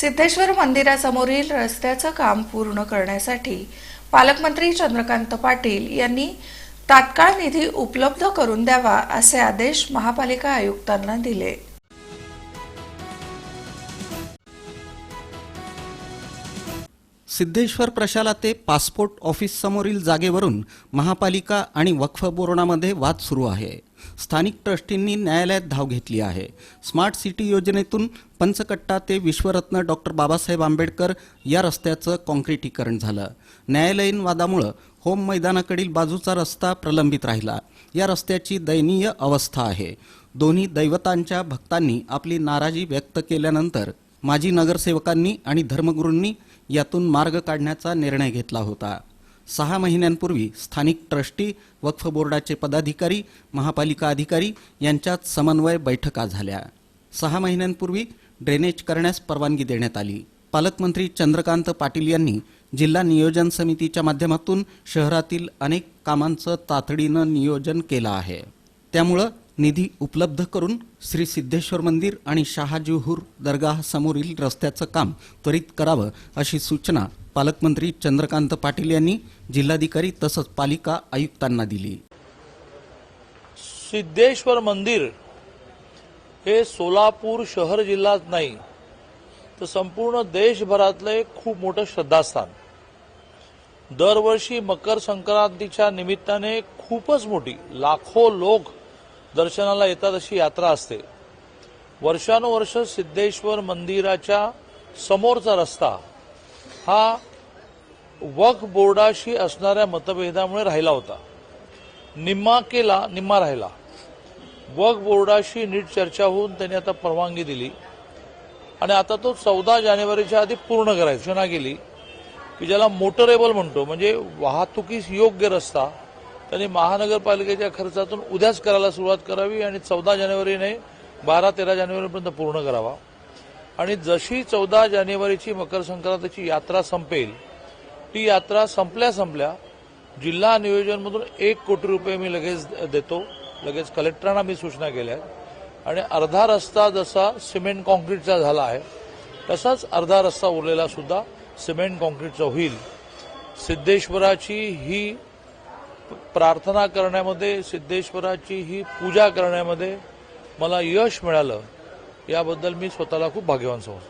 सिद्धेश्वर मंदिरासमोरील रस्त्याचं काम पूर्ण करण्यासाठी पालकमंत्री चंद्रकांत पाटील यांनी तात्काळ निधी उपलब्ध करून द्यावा असे आदेश महापालिका आयुक्तांना दिले. सिद्धेश्वर प्रशाला ते पासपोर्ट ऑफिस समोरील जागेवरून महापालिका आणि वक्फ बोर्डामध्ये वाद सुरू आहे. स्थानिक ट्रस्टींनी न्यायालयात धाव घेतली आहे. स्मार्ट सिटी योजनेतून पंचकट्टा ते विश्वरत्न डॉक्टर बाबासाहेब आंबेडकर या रस्त्याचं कॉन्क्रिटीकरण झालं. न्यायालयीन वादामुळं होम मैदानाकडील बाजूचा रस्ता प्रलंबित राहिला. या रस्त्याची दयनीय अवस्था आहे. दोन्ही दैवतांच्या भक्तांनी आपली नाराजी व्यक्त केल्यानंतर माजी नगरसेवकांनी आणि धर्मगुरूंनी यातून मार्ग काढण्याचा निर्णय घेतला होता. सहा महिन्यांपूर्वी स्थानिक ट्रस्टी वक्फ बोर्डाचे पदाधिकारी महापालिका अधिकारी यांच्यात समन्वय बैठका झाल्या. सहा महिन्यांपूर्वी ड्रेनेज करण्यास परवानगी देण्यात आली. पालकमंत्री चंद्रकांत पाटील यांनी जिल्हा नियोजन समितीच्या माध्यमातून शहरातील अनेक कामांचं तातडीनं नियोजन केलं आहे. त्यामुळं निधी उपलब्ध करून श्री सिद्धेश्वर मंदिर आणि शहाजीहूर दर्गाह समोरील रस्त्याचं काम त्वरित करावं अशी सूचना पालकमंत्री चंद्रकांत पाटील यांनी जिल्हाधिकारी तसंच पालिका आयुक्तांना दिली. सिद्धेश्वर मंदिर हे सोलापूर शहर जिल्हाच नाही तर संपूर्ण देशभरातलं एक खूप मोठं श्रद्धास्थान. दरवर्षी मकर संक्रांतीच्या निमित्ताने खूपच मोठी लाखो लोक दर्शनाला येतात अशी यात्रा असते. वर्षानुवर्ष सिद्धेश्वर मंदिराच्या समोरचा रस्ता हा वक्फ बोर्डाशी असणाऱ्या मतभेदामुळे राहिला होता. निम्मा केला निम्मा राहिला. वक्फ बोर्डाशी नीट चर्चा होऊन त्यांनी आता परवानगी दिली. आणि आता तो चौदा जानेवारीच्या आधी पूर्ण करायची. सूचना केली की ज्याला मोटरेबल म्हणतो म्हणजे वाहतुकीस योग्य रस्ता त्यांनी महानगरपालिकेच्या खर्चातून उद्याच करायला सुरुवात करावी आणि चौदा जानेवारीने बारा तेरा जानेवारीपर्यंत पूर्ण करावा. आणि जशी चौदा जानेवारीची मकर संक्रांतीची यात्रा संपेल ती यात्रा संपल्या संपल्या जिल्हा नियोजनमधून एक कोटी रुपये मी लगेच देतो. लगेच कलेक्टरांना मी सूचना केल्या आहेत. आणि अर्धा रस्ता जसा सिमेंट कॉन्क्रीटचा झाला आहे तसाच अर्धा रस्ता उरलेला सुद्धा सिमेंट कॉन्क्रीटचा होईल. सिद्धेश्वराची ही प्रार्थना करण्यामध्ये सिद्धेश्वराची ही पूजा करण्यामध्ये मला यश मिळालं याबद्दल मी स्वतःला खूप भाग्यवान समजतो.